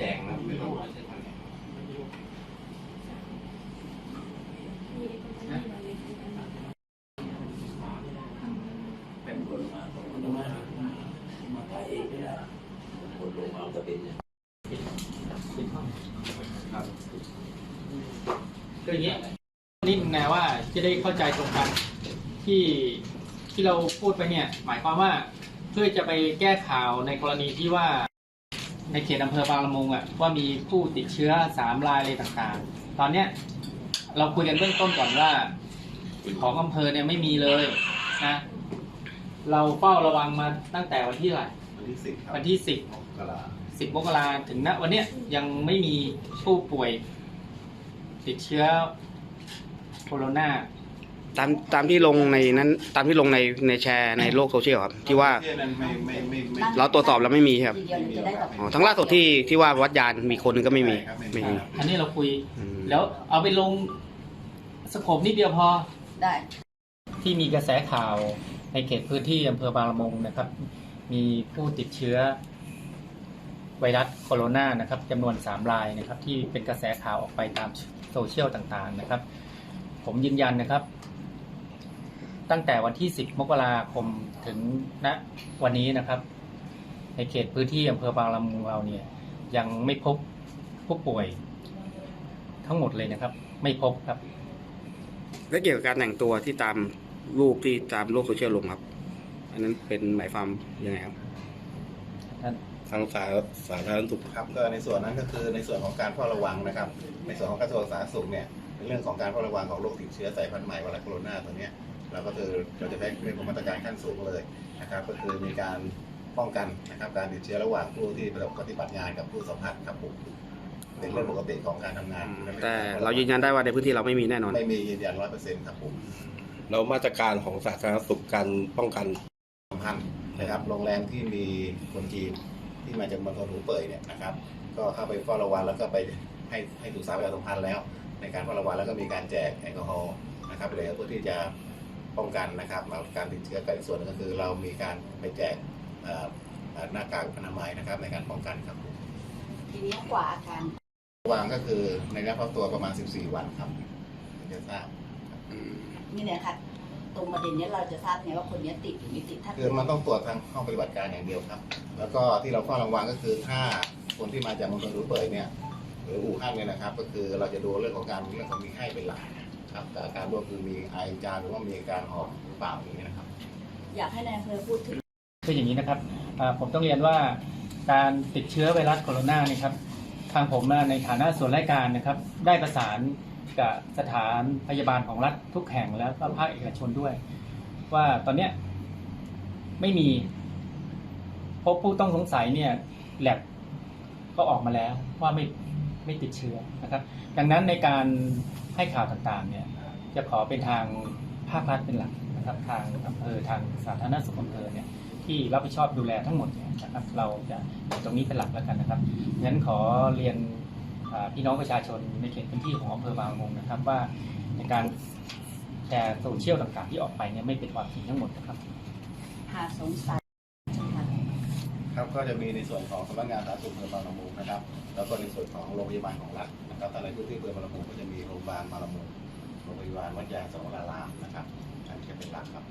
จกนะไม่รู้ว่าจะทำไงเป็นคนมาคนมามาขายเองไม่ได้คนลงมาจะเป็นเนี่ยคืออย่างนี้นิดนึงนะว่าจะได้เข้าใจตรงกันที่ที่เราพูดไปเนี่ย หมายความว่าเพื่อจะไปแก้ข่าวในกรณีที่ว่า ในเขตอำเภอบางละมุงอะว่ามีผู้ติดเชื้อสามรายอะไรต่างๆ ตอนเนี้ยเราคุยกันเบื้องต้นก่อนว่า ของอำเภอเนี่ยไม่มีเลยนะเราเฝ้าระวังมาตั้งแต่วันที่เท่าไหร่วันที่สิบครับวันที่สิบกราสิบมกราถึงณวันเนี้ยยังไม่มีผู้ป่วย ติดเชื้อโคโรนา ตามตามที่ลงในนั้นตามที่ลงในในแชร์ในโลกโซเชียลครับ ที่ว่าที่นั้นไม่ไม่ไม่ไม่ เราตรวจสอบแล้วไม่มีครับทีเดียวเราจะได้ตอบอ๋อทั้งล่าสุดที่ที่ว่าวัดยานมีคนหนึงก็ไม่มีครับไม่ไม่มีมีอันนี้เราคุย อืม แล้วเอาไปลงสโคปนิดเดียวพอ ได้ ที่มีกระแสข่าวในเขตพื้นที่อำเภอบางละมุงนะครับ มีผู้ติดเชื้อไวรัสโคโรนานะครับจำนวนสามรายนะครับ ที่เป็นกระแสข่าวออกไปตามโซเชียลต่างๆนะครับ ผมยืนยันนะครับ ตั้งแต่วันที่ 10 มกราคมถึงณวันนี้นะครับ ในเขตพื้นที่อำเภอบางละมุงเราเนี่ยยังไม่พบผู้ป่วยทั้งหมดเลยนะครับ ไม่พบครับ และเกี่ยวกับการแต่งตัวที่ตามรูปที่ตามโลกโซเชียลลงครับ อันนั้นเป็นหมายความยังไงครับ ทางสาสาธารณสุขครับก็ในส่วนนั้นก็คือในส่วนของการเฝ้าระวังนะครับ ในส่วนของกระทรวงสาธารณสุขเนี่ยในเรื่องของการเฝ้าระวังของโรคติดเชื้อสายพันธุ์ใหม่ไวรัสโคโรนาตัวเนี้ย เราก็คือเราจะได้เรื่องของมาตรการขั้นสูงเลยนะครับ ก็คือมีการป้องกันนะครับการติดเชื้อระหว่างผู้ที่ปฏิบัติงานกับผู้สัมผัสครับผมเป็นเรื่องปกติของการทำงานแต่เรายืนยันได้ว่าในพื้นที่เราไม่มีแน่นอน ไม่มียืนยันร้อยเปอร์เซ็นต์ครับผมแล้วมาตรการของสาธารณสุขการป้องกันสัมพันธ์นะครับโรงแรมที่มีคนจีนที่มาจากเมืองทนหูเป่ยเนี่ยนะครับ ก็เข้าไปเฝ้าระวังแล้วก็ไปให้ให้ถูกสาวประชาสัมพันธ์แล้ว ในการเฝ้าระวังแล้วก็มีการแจกแอลกอฮอล์นะครับเลยเพื่อที่จะ ป้องกันนะครับการติดเชื้อกันส่วนหนึ่งก็คือเรามีการไปแจกเอ่อเอ่อหน้ากากอนามัยนะครับในการป้องกันครับผมทีนี้กว่าอาการระวังก็คือในระยะพักตัวประมาณ 14 วันครับถึงจะทราบนี่เนี่ยค่ะตรงประเด็นเนี้ยเราจะทราบไงว่าคนเนี้ยติดหรือไม่ติดถ้าคือมันต้องตรวจทางห้องปฏิบัติการอย่างเดียวครับ แล้วก็ที่เราเฝ้าระวังก็คือถ้าคนที่มาจากมณฑลหูเป่ยเนี่ยหรืออู่ฮั่นเนี่ยนะครับ ก็คือเราจะดูเรื่องของการเรื่องของมีไข้เป็นหลัก ครับแต่อาการรวมคือมีไอจามหรือว่ามีอาการหอบหรือเปล่าอย่างนี้ยนะครับ อยากให้นายอำเภอพูดถึง คืออย่างนี้นะครับอ่าผมต้องเรียนว่าการติดเชื้อไวรัสโคโรนาเนี่ยครับ ทางผมในฐานะส่วนราชการนะครับ ได้ประสานกับสถานพยาบาลของรัฐทุกแห่งแล้วก็ภาคเอกชนด้วย ว่าตอนเนี้ยไม่มีพบผู้ต้องสงสัยเนี่ยแลบก็ออกมาแล้วว่าไม่ไม่ติดเชื้อนะครับ ดังนั้นในการ ให้ข่าวต่างๆเนี่ยจะขอเป็นทางภาครัฐเป็นหลักนะครับทางอำเภอทางสาธารณสุขอำเภอเนี่ยที่รับผิดชอบดูแลทั้งหมดเนี่ยนะครับเราจะตรงนี้เป็นหลักแล้วกันนะครับงั้นขอเรียนพี่น้องประชาชนในเขตพื้นที่ของอำเภอบางมงนะครับว่าในการแชร์โซเชียลต่างๆที่ออกไปเนี่ยไม่เป็นความจริงทั้งหมดนะครับหาสงสัย ครับก็จะมีในส่วนของสำนักงานสาธารณสุขอำเภอบางละมุงนะครับ แล้วก็ในส่วนของโรงพยาบาลของรัฐนะครับถ้าในพื้นที่อำเภอบางละมุงก็จะมีโรงพยาบาลบางละมุงโรงพยาบาลวัดยาสองลารามนะครับอันนี้จะเป็นหลักครับ